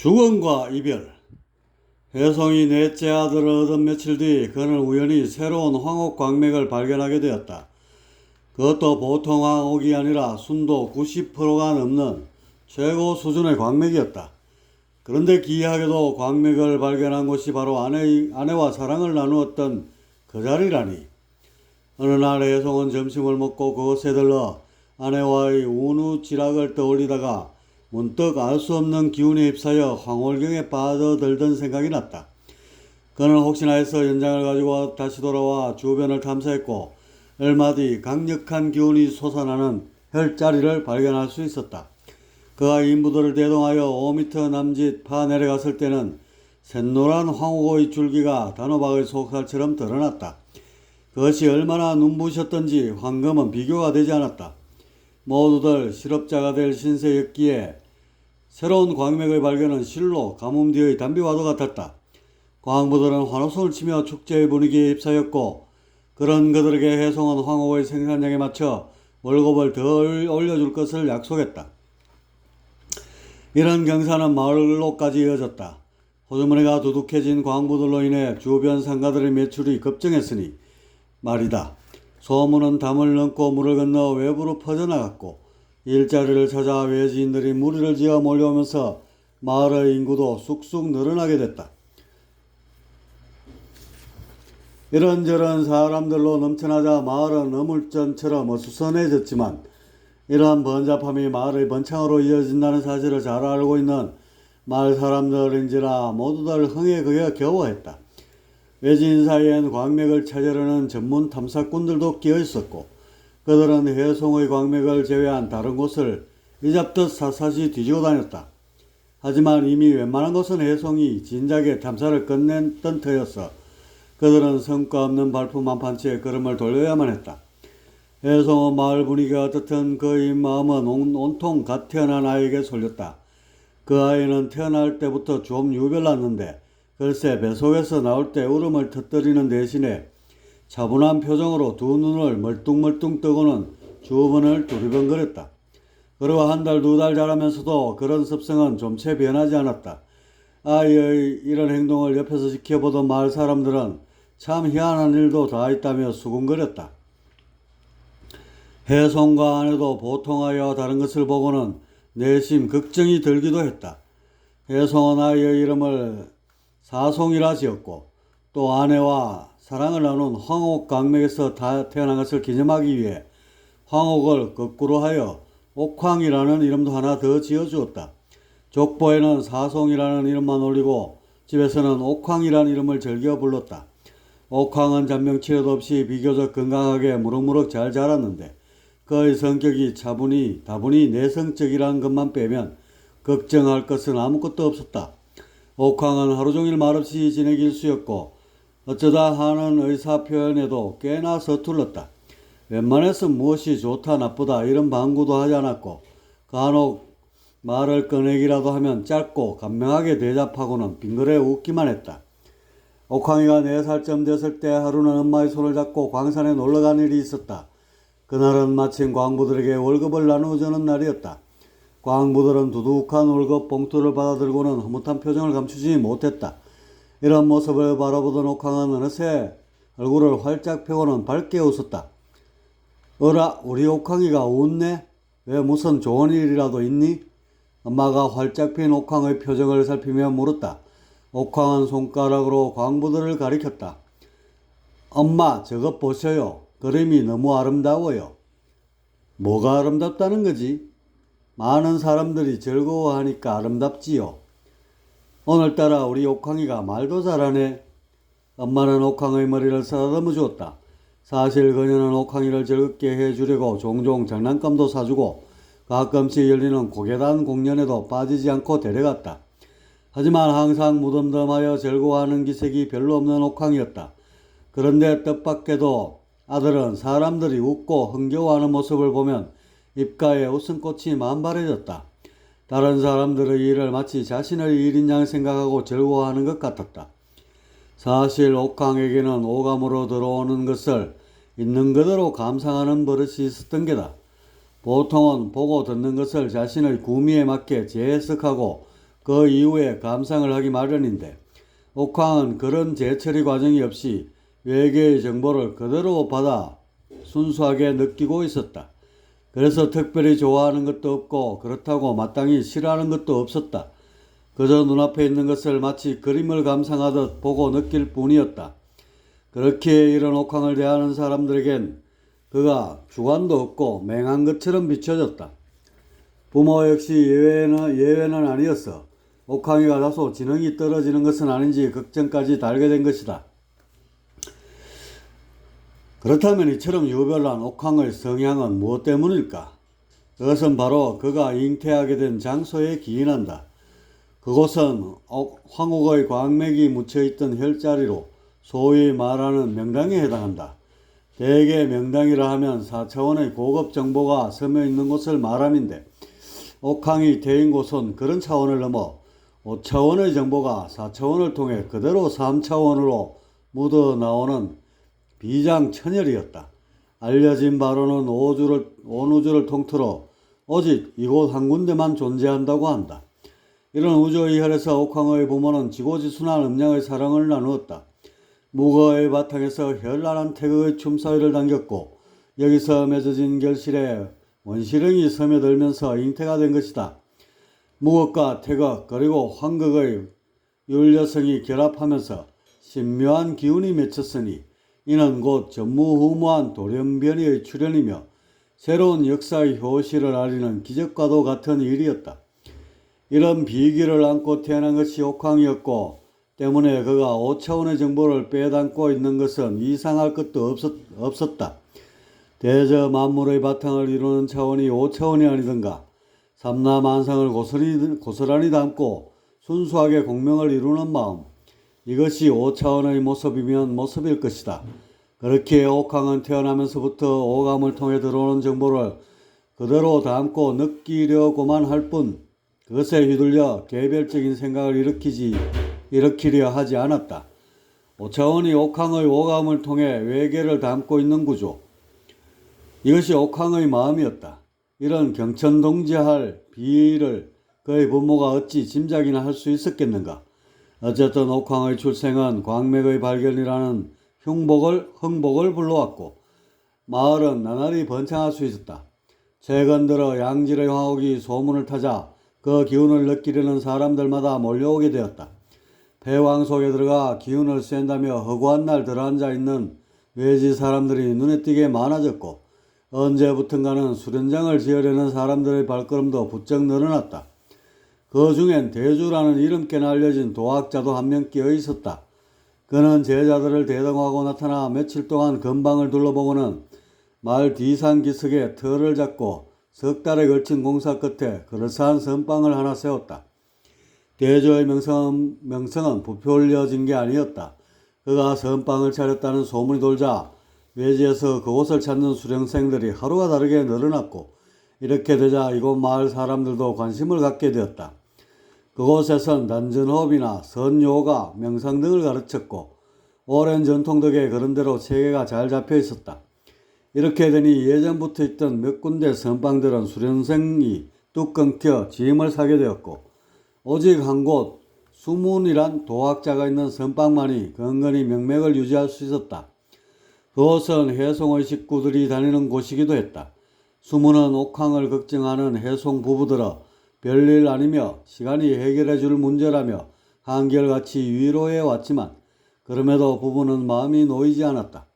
죽음과 이별. 혜성이 넷째 아들을 얻은 며칠 뒤 그는 우연히 새로운 황옥 광맥을 발견하게 되었다. 그것도 보통 황옥이 아니라 순도 90%가 넘는 최고 수준의 광맥이었다. 그런데 기이하게도 광맥을 발견한 곳이 바로 아내, 아내와 사랑을 나누었던 그 자리라니. 어느 날 혜성은 점심을 먹고 그곳에 들러 아내와의 운후 지락을 떠올리다가 문득 알 수 없는 기운에 휩싸여 황홀경에 빠져들던 생각이 났다. 그는 혹시나 해서 연장을 가지고 다시 돌아와 주변을 탐사했고 얼마 뒤 강력한 기운이 솟아나는 혈자리를 발견할 수 있었다. 그가 인부들을 대동하여 5미터 남짓 파 내려갔을 때는 샛노란 황후고의 줄기가 단호박의 속살처럼 드러났다. 그것이 얼마나 눈부셨던지 황금은 비교가 되지 않았다. 모두들 실업자가 될 신세였기에 새로운 광맥의 발견은 실로 가뭄 뒤의 단비와도 같았다. 광부들은 환호성을 치며 축제의 분위기에 휩싸였고 그런 그들에게 해송은 황후의 생산량에 맞춰 월급을 덜 올려줄 것을 약속했다. 이런 경사는 마을로까지 이어졌다. 호주머니가 두둑해진 광부들로 인해 주변 상가들의 매출이 급증했으니 말이다. 소문은 담을 넘고 물을 건너 외부로 퍼져나갔고 일자리를 찾아 외지인들이 무리를 지어 몰려오면서 마을의 인구도 쑥쑥 늘어나게 됐다. 이런저런 사람들로 넘쳐나자 마을은 어물전처럼 어수선해졌지만 이러한 번잡함이 마을의 번창으로 이어진다는 사실을 잘 알고 있는 마을 사람들인지라 모두들 흥에 그게 겨워했다. 외지인 사이엔 광맥을 찾으려는 전문 탐사꾼들도 끼어 있었고 그들은 해송의 광맥을 제외한 다른 곳을 이잡듯 샅샅이 뒤지고 다녔다. 하지만 이미 웬만한 곳은 해송이 진작에 탐사를 끝냈던 터였어 그들은 성과 없는 발품 한 판치에 걸음을 돌려야만 했다. 해송은 마을 분위기가 어떻든 그의 마음은 온, 온통 갓 태어난 아이에게 쏠렸다. 그 아이는 태어날 때부터 좀 유별났는데 글쎄 뱃속에서 나올 때 울음을 터뜨리는 대신에 차분한 표정으로 두 눈을 멀뚱멀뚱 뜨고는 주번을 두리번거렸다. 그리고 한 달, 두 달 자라면서도 그런 습성은 좀 채 변하지 않았다. 아이의 이런 행동을 옆에서 지켜보던 마을 사람들은 참 희한한 일도 다 있다며 수군거렸다. 해송과 아내도 보통하여 다른 것을 보고는 내심 걱정이 들기도 했다. 해송은 아이의 이름을 사송이라 지었고 또 아내와 사랑을 나눈 황옥 강맥에서 다 태어난 것을 기념하기 위해 황옥을 거꾸로 하여 옥황이라는 이름도 하나 더 지어주었다. 족보에는 사송이라는 이름만 올리고 집에서는 옥황이라는 이름을 즐겨 불렀다. 옥황은 잔병 치료도 없이 비교적 건강하게 무럭무럭 잘 자랐는데 그의 성격이 차분히 다분히 내성적이라는 것만 빼면 걱정할 것은 아무것도 없었다. 옥황은 하루 종일 말없이 지내길 수였고 어쩌다 하는 의사 표현에도 꽤나 서툴렀다. 웬만해서 무엇이 좋다 나쁘다 이런 방구도 하지 않았고 간혹 말을 꺼내기라도 하면 짧고 간명하게 대답하고는 빙그레 웃기만 했다. 옥황이가 네 살쯤 됐을 때 하루는 엄마의 손을 잡고 광산에 놀러 간 일이 있었다. 그날은 마침 광부들에게 월급을 나누어주는 날이었다. 광부들은 두둑한 월급 봉투를 받아들고는 흐뭇한 표정을 감추지 못했다. 이런 모습을 바라보던 옥황은 어느새 얼굴을 활짝 펴고는 밝게 웃었다. 어라, 우리 옥황이가 웃네? 왜 무슨 좋은 일이라도 있니? 엄마가 활짝 핀 옥황의 표정을 살피며 물었다. 옥황은 손가락으로 광부들을 가리켰다. 엄마, 저것 보셔요. 그림이 너무 아름다워요. 뭐가 아름답다는 거지? 많은 사람들이 즐거워하니까 아름답지요. 오늘따라 우리 옥황이가 말도 잘하네. 엄마는 옥황의 머리를 쓰다듬어 주었다. 사실 그녀는 옥황이를 즐겁게 해주려고 종종 장난감도 사주고 가끔씩 열리는 고개단 공연에도 빠지지 않고 데려갔다. 하지만 항상 무덤덤하여 즐거워하는 기색이 별로 없는 옥황이었다. 그런데 뜻밖에도 아들은 사람들이 웃고 흥겨워하는 모습을 보면 입가에 웃음꽃이 만발해졌다. 다른 사람들의 일을 마치 자신의 일인 양 생각하고 즐거워하는 것 같았다. 사실 옥황에게는 오감으로 들어오는 것을 있는 그대로 감상하는 버릇이 있었던 게다. 보통은 보고 듣는 것을 자신의 구미에 맞게 재해석하고 그 이후에 감상을 하기 마련인데 옥황은 그런 재처리 과정이 없이 외계의 정보를 그대로 받아 순수하게 느끼고 있었다. 그래서 특별히 좋아하는 것도 없고 그렇다고 마땅히 싫어하는 것도 없었다. 그저 눈앞에 있는 것을 마치 그림을 감상하듯 보고 느낄 뿐이었다. 그렇게 이런 옥황을 대하는 사람들에겐 그가 주관도 없고 맹한 것처럼 비춰졌다. 부모 역시 예외는, 예외는 아니었어. 옥황이가 다소 지능이 떨어지는 것은 아닌지 걱정까지 달게 된 것이다. 그렇다면 이처럼 유별난 옥황의 성향은 무엇 때문일까? 그것은 바로 그가 잉태하게 된 장소에 기인한다. 그곳은 옥- 황옥의 광맥이 묻혀있던 혈자리로 소위 말하는 명당에 해당한다. 대개 명당이라 하면 4차원의 고급 정보가 서며 있는 곳을 말함인데 옥황이 태인 곳은 그런 차원을 넘어 5차원의 정보가 4차원을 통해 그대로 3차원으로 묻어 나오는 비장천열이었다. 알려진 바로는 오주를, 온 우주를 통틀어 오직 이곳 한 군데만 존재한다고 한다. 이런 우주의 혈에서 옥황의 부모는 지고지순한 음양의 사랑을 나누었다. 무거의 바탕에서 현란한 태극의 춤사위를 당겼고 여기서 맺어진 결실에 원시령이 스며들면서 잉태가 된 것이다. 무겁과 태극 그리고 황극의 윤려성이 결합하면서 신묘한 기운이 맺혔으니 이는 곧 전무후무한 돌연변이의 출현이며 새로운 역사의 효시를 알리는 기적과도 같은 일이었다. 이런 비기를 안고 태어난 것이 옥황이었고 때문에 그가 5차원의 정보를 빼닮고 있는 것은 이상할 것도 없었, 없었다. 대저 만물의 바탕을 이루는 차원이 5차원이 아니던가 삼라만상을 고스란히 담고 순수하게 공명을 이루는 마음 이것이 5차원의 모습이면 모습일 것이다. 그렇게 옥황은 태어나면서부터 오감을 통해 들어오는 정보를 그대로 담고 느끼려고만 할 뿐 그것에 휘둘려 개별적인 생각을 일으키지 일으키려 하지 않았다. 5차원이 옥황의 오감을 통해 외계를 담고 있는 구조. 이것이 옥황의 마음이었다. 이런 경천동지할 비를 그의 부모가 어찌 짐작이나 할 수 있었겠는가? 어쨌든 옥황의 출생은 광맥의 발견이라는 흉복을 흥복을 불러왔고 마을은 나날이 번창할 수 있었다. 최근 들어 양질의 화옥이 소문을 타자 그 기운을 느끼려는 사람들마다 몰려오게 되었다. 폐왕 속에 들어가 기운을 쐰다며 허구한 날 들어앉아 있는 외지 사람들이 눈에 띄게 많아졌고 언제부턴가는 수련장을 지으려는 사람들의 발걸음도 부쩍 늘어났다. 그 중엔 대주라는 이름께나 알려진 도학자도 한 명 끼어 있었다. 그는 제자들을 대동하고 나타나 며칠 동안 근방을 둘러보고는 마을 뒤산기슭에 터를 잡고 석 달에 걸친 공사 끝에 그럴싸한 선방을 하나 세웠다. 대조의 명성은, 명성은 부풀려진 게 아니었다. 그가 선방을 차렸다는 소문이 돌자 외지에서 그곳을 찾는 수령생들이 하루가 다르게 늘어났고 이렇게 되자 이곳 마을 사람들도 관심을 갖게 되었다. 그곳에선 단전호흡이나 선요가, 명상 등을 가르쳤고 오랜 전통 덕에 그런대로 체계가 잘 잡혀 있었다. 이렇게 되니 예전부터 있던 몇 군데 선방들은 수련생이 뚝 끊겨 짐을 사게 되었고 오직 한 곳 수문이란 도학자가 있는 선방만이 건건히 명맥을 유지할 수 있었다. 그곳은 해송의 식구들이 다니는 곳이기도 했다. 수문은 옥황을 걱정하는 해송 부부들어 별일 아니며 시간이 해결해 줄 문제라며 한결같이 위로해 왔지만 그럼에도 부부는 마음이 놓이지 않았다.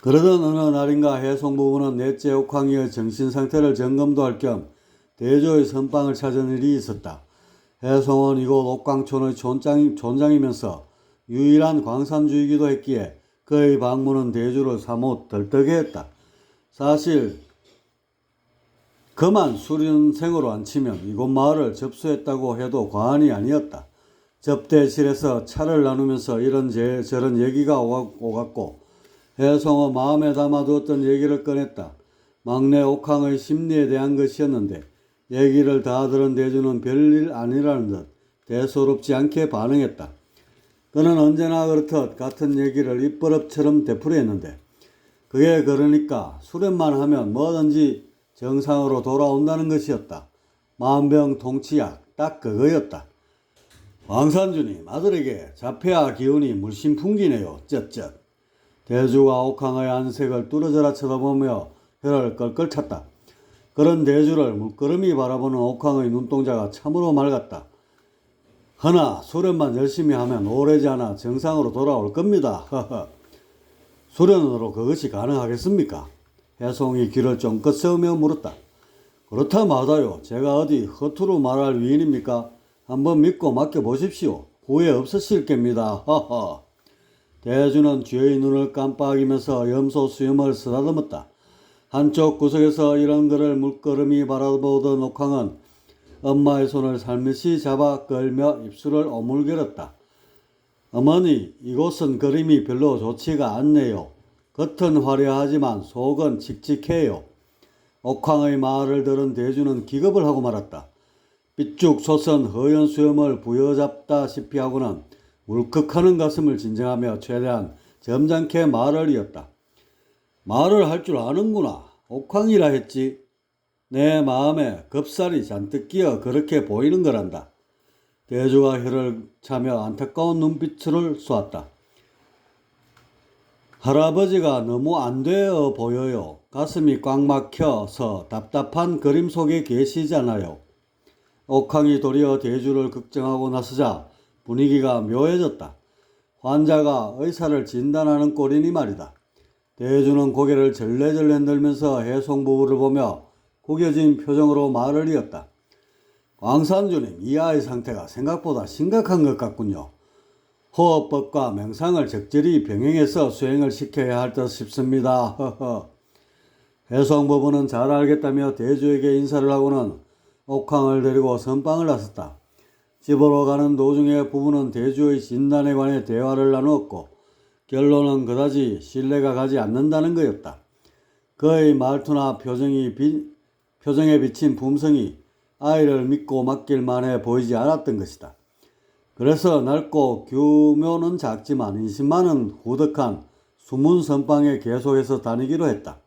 그러던 어느 날인가 해송 부부는 넷째 옥황이의 정신 상태를 점검도 할 겸 대조의 선방을 찾은 일이 있었다. 해송은 이곳 옥광촌의 촌장, 촌장이면서 유일한 광산주이기도 했기에 그의 방문은 대주를 사뭇 들뜨게 했다. 사실 그만 수련생으로 안 치면 이곳 마을을 접수했다고 해도 과언이 아니었다. 접대실에서 차를 나누면서 이런 제, 저런 얘기가 오갔고 해성어 마음에 담아두었던 얘기를 꺼냈다. 막내 옥황의 심리에 대한 것이었는데 얘기를 다 들은 대주는 별일 아니라는 듯 대수롭지 않게 반응했다. 그는 언제나 그렇듯 같은 얘기를 입버릇처럼 되풀이했는데 그게 그러니까 수련만 하면 뭐든지 정상으로 돌아온다는 것이었다. 만병 통치약, 딱 그거였다. 왕산주님 아들에게 자폐아 기운이 물씬 풍기네요. 쩌쩌. 대주가 옥황의 안색을 뚫어져라 쳐다보며 혀를 끌끌 찼다. 그런 대주를 물끄러미 바라보는 옥황의 눈동자가 참으로 맑았다. 허나 수련만 열심히 하면 오래지 않아 정상으로 돌아올 겁니다. 수련으로 그것이 가능하겠습니까? 해송이 귀를 쫑긋 세우며 물었다. 그렇다 마다요. 제가 어디 허투루 말할 위인입니까? 한번 믿고 맡겨보십시오. 후회 없으실 겁니다. 허허. 대주는 쥐의 눈을 깜빡이면서 염소 수염을 쓰다듬었다. 한쪽 구석에서 이런 글을 물끄러미 바라보던 옥황은 엄마의 손을 살며시 잡아 끌며 입술을 오물거렸다. 어머니, 이곳은 그림이 별로 좋지가 않네요. 겉은 화려하지만 속은 칙칙해요. 옥황의 말을 들은 대주는 기겁을 하고 말았다. 삐쭉 솟은 허연 수염을 부여잡다시피 하고는 울컥하는 가슴을 진정하며 최대한 점잖게 말을 이었다. 말을 할 줄 아는구나. 옥황이라 했지. 내 마음에 겁살이 잔뜩 끼어 그렇게 보이는 거란다. 대주가 혀를 차며 안타까운 눈빛을 쏘았다. 할아버지가 너무 안 되어 보여요. 가슴이 꽉 막혀서 답답한 그림 속에 계시잖아요. 옥황이 도리어 대주를 걱정하고 나서자 분위기가 묘해졌다. 환자가 의사를 진단하는 꼴이니 말이다. 대주는 고개를 절레절레 흔들면서 해송 부부를 보며 구겨진 표정으로 말을 이었다. 광산주님, 이 아이 상태가 생각보다 심각한 것 같군요. 호흡법과 명상을 적절히 병행해서 수행을 시켜야 할 듯 싶습니다. 허허. 해송부부는 잘 알겠다며 대주에게 인사를 하고는 옥황을 데리고 선방을 나섰다. 집으로 가는 도중에 부부는 대주의 진단에 관해 대화를 나누었고 결론은 그다지 신뢰가 가지 않는다는 거였다. 그의 말투나 표정이 비, 표정에 비친 품성이 아이를 믿고 맡길 만해 보이지 않았던 것이다. 그래서 넓고 규모는 작지만 인심만은 후덕한 숨은 선방에 계속해서 다니기로 했다.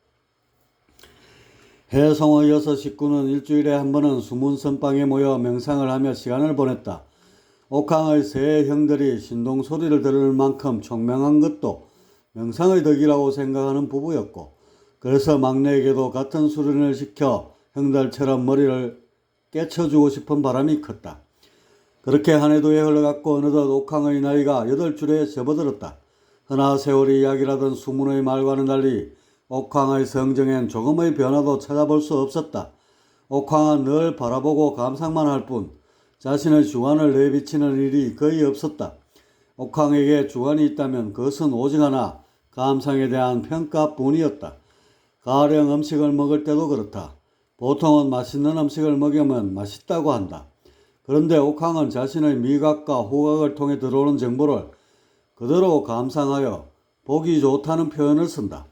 해성의 여섯 식구는 일주일에 한 번은 숨은 선방에 모여 명상을 하며 시간을 보냈다. 옥황의 세 형들이 신동 소리를 들을 만큼 총명한 것도 명상의 덕이라고 생각하는 부부였고, 그래서 막내에게도 같은 수련을 시켜 형들처럼 머리를 깨쳐주고 싶은 바람이 컸다. 그렇게 한 해도 해 흘러갔고 어느덧 옥황의 나이가 여덟 줄에 접어들었다. 허나 세월이 이야기라던 수문의 말과는 달리 옥황의 성정엔 조금의 변화도 찾아볼 수 없었다. 옥황은 늘 바라보고 감상만 할 뿐 자신의 주관을 내비치는 일이 거의 없었다. 옥황에게 주관이 있다면 그것은 오직 하나 감상에 대한 평가뿐이었다. 가령 음식을 먹을 때도 그렇다. 보통은 맛있는 음식을 먹으면 맛있다고 한다. 그런데 옥황은 자신의 미각과 후각을 통해 들어오는 정보를 그대로 감상하여 보기 좋다는 표현을 쓴다.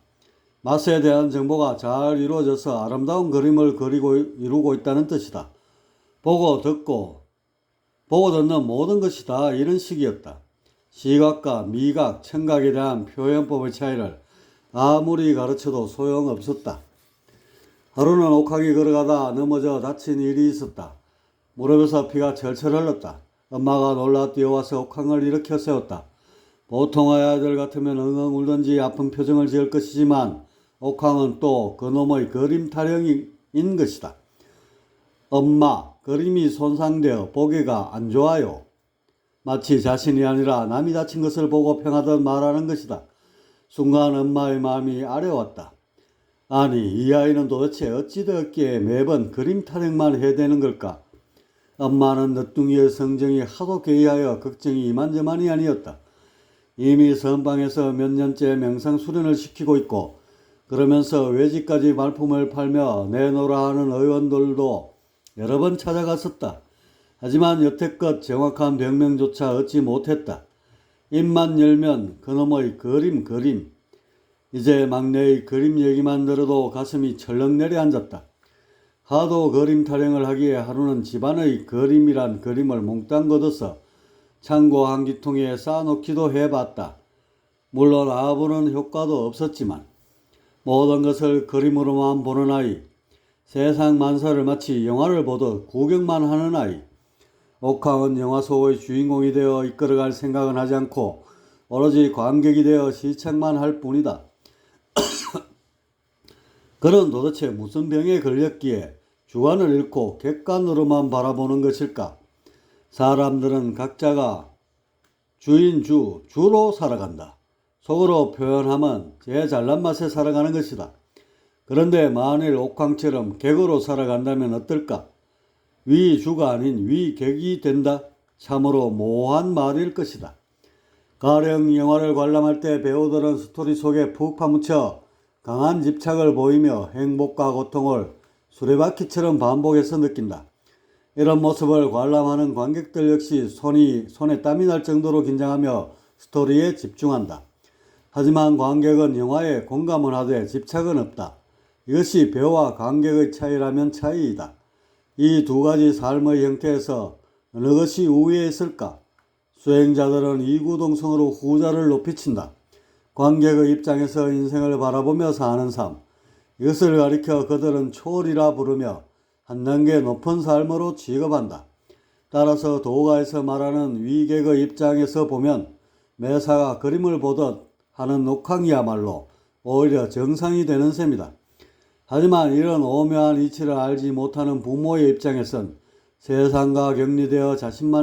맛에 대한 정보가 잘 이루어져서 아름다운 그림을 그리고 이루고 있다는 뜻이다. 보고 듣고 보고 듣는 모든 것이 다 이런 식이었다. 시각과 미각, 청각에 대한 표현법의 차이를 아무리 가르쳐도 소용없었다. 하루는 옥황이 걸어가다 넘어져 다친 일이 있었다. 무릎에서 피가 철철 흘렀다. 엄마가 놀라 뛰어와서 옥황을 일으켜 세웠다. 보통의 아이들 같으면 엉엉 울든지 아픈 표정을 지을 것이지만 옥황은 또 그놈의 그림 타령인 것이다. 엄마, 그림이 손상되어 보기가 안 좋아요. 마치 자신이 아니라 남이 다친 것을 보고 평하듯 말하는 것이다. 순간 엄마의 마음이 아려왔다. 아니, 이 아이는 도대체 어찌되었기에 매번 그림 타령만 해대는 걸까? 엄마는 늦둥이의 성정이 하도 괴이하여 걱정이 이만저만이 아니었다. 이미 선방에서 몇 년째 명상 수련을 시키고 있고 그러면서 외지까지 말품을 팔며 내놓으라 하는 의원들도 여러 번 찾아갔었다. 하지만 여태껏 정확한 병명조차 얻지 못했다. 입만 열면 그놈의 그림 그림. 이제 막내의 그림 얘기만 들어도 가슴이 철렁 내려앉았다. 하도 그림 타령을 하기에 하루는 집안의 그림이란 그림을 몽땅 걷어서 창고 한 기통에 쌓아놓기도 해봤다. 물론 아부는 효과도 없었지만 모든 것을 그림으로만 보는 아이, 세상 만사를 마치 영화를 보듯 구경만 하는 아이, 옥황은 영화 속의 주인공이 되어 이끌어갈 생각은 하지 않고 오로지 관객이 되어 시청만 할 뿐이다. 그는 도대체 무슨 병에 걸렸기에 주관을 잃고 객관으로만 바라보는 것일까? 사람들은 각자가 주인 주, 주로 살아간다. 속으로 표현하면 제 잘난 맛에 살아가는 것이다. 그런데 만일 옥황처럼 객으로 살아간다면 어떨까? 위주가 아닌 위객이 된다. 참으로 모호한 말일 것이다. 가령 영화를 관람할 때 배우들은 스토리 속에 푹 파묻혀 강한 집착을 보이며 행복과 고통을 수레바퀴처럼 반복해서 느낀다. 이런 모습을 관람하는 관객들 역시 손이, 손에 땀이 날 정도로 긴장하며 스토리에 집중한다. 하지만 관객은 영화에 공감은 하되 집착은 없다. 이것이 배우와 관객의 차이라면 차이이다. 이 두 가지 삶의 형태에서 어느 것이 우위에 있을까? 수행자들은 이구동성으로 후자를 높이친다. 관객의 입장에서 인생을 바라보며 사는 삶. 이것을 가리켜 그들은 초월이라 부르며 한 단계 높은 삶으로 취급한다. 따라서 도가에서 말하는 위객의 입장에서 보면 매사가 그림을 보듯 하는 녹황이야말로 오히려 정상이 되는 셈이다. 하지만 이런 오묘한 이치를 알지 못하는 부모의 입장에선 세상과 격리되어 자신만